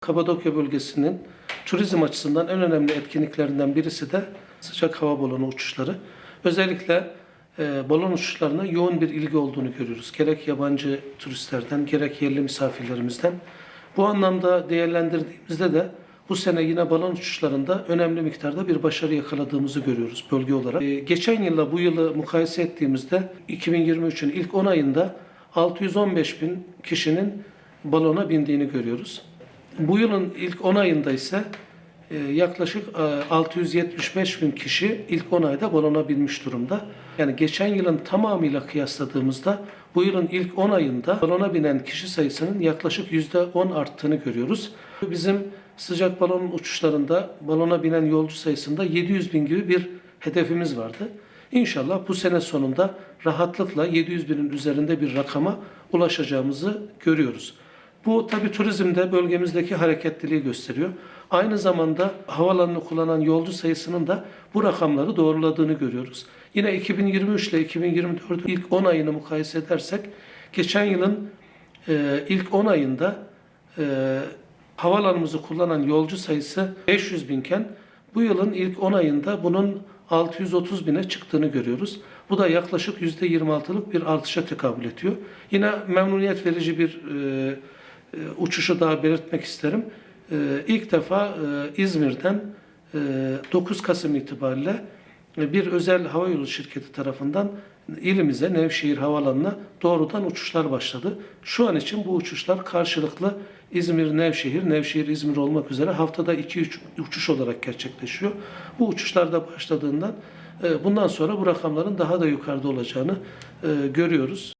Kapadokya bölgesinin turizm açısından en önemli etkinliklerinden birisi de sıcak hava balonu uçuşları. Özellikle e, balon uçuşlarına yoğun bir ilgi olduğunu görüyoruz. Gerek yabancı turistlerden, gerek yerli misafirlerimizden. Bu anlamda değerlendirdiğimizde de bu sene yine balon uçuşlarında önemli miktarda bir başarı yakaladığımızı görüyoruz bölge olarak. E, geçen yılla bu yılı mukayese ettiğimizde 2023'ün ilk 10 ayında 615 bin kişinin balona bindiğini görüyoruz. Bu yılın ilk 10 ayında ise e, yaklaşık e, 675 bin kişi ilk 10 ayda balona durumda. Yani geçen yılın tamamıyla kıyasladığımızda bu yılın ilk 10 ayında balona binen kişi sayısının yaklaşık %10 arttığını görüyoruz. Bizim sıcak balon uçuşlarında balona binen yolcu sayısında 700 bin gibi bir hedefimiz vardı. İnşallah bu sene sonunda rahatlıkla 700 binin üzerinde bir rakama ulaşacağımızı görüyoruz. Bu tabi turizmde bölgemizdeki hareketliliği gösteriyor. Aynı zamanda havalanını kullanan yolcu sayısının da bu rakamları doğruladığını görüyoruz. Yine 2023 ile 2024 ilk 10 ayını mukayese edersek geçen yılın e, ilk 10 ayında e, havalanımızı kullanan yolcu sayısı 500 binken bu yılın ilk 10 ayında bunun 630 bine çıktığını görüyoruz. Bu da yaklaşık %26'lık bir artışa tekabül ediyor. Yine memnuniyet verici bir e, uçuşu daha belirtmek isterim. E, ilk defa e, İzmir'den e, 9 Kasım itibariyle e, bir özel havayolu şirketi tarafından ilimize Nevşehir Havalanı'na doğrudan uçuşlar başladı. Şu an için bu uçuşlar karşılıklı İzmir Nevşehir, Nevşehir İzmir olmak üzere haftada 2-3 uçuş olarak gerçekleşiyor. Bu uçuşlar da başladığından e, bundan sonra bu rakamların daha da yukarıda olacağını e, görüyoruz.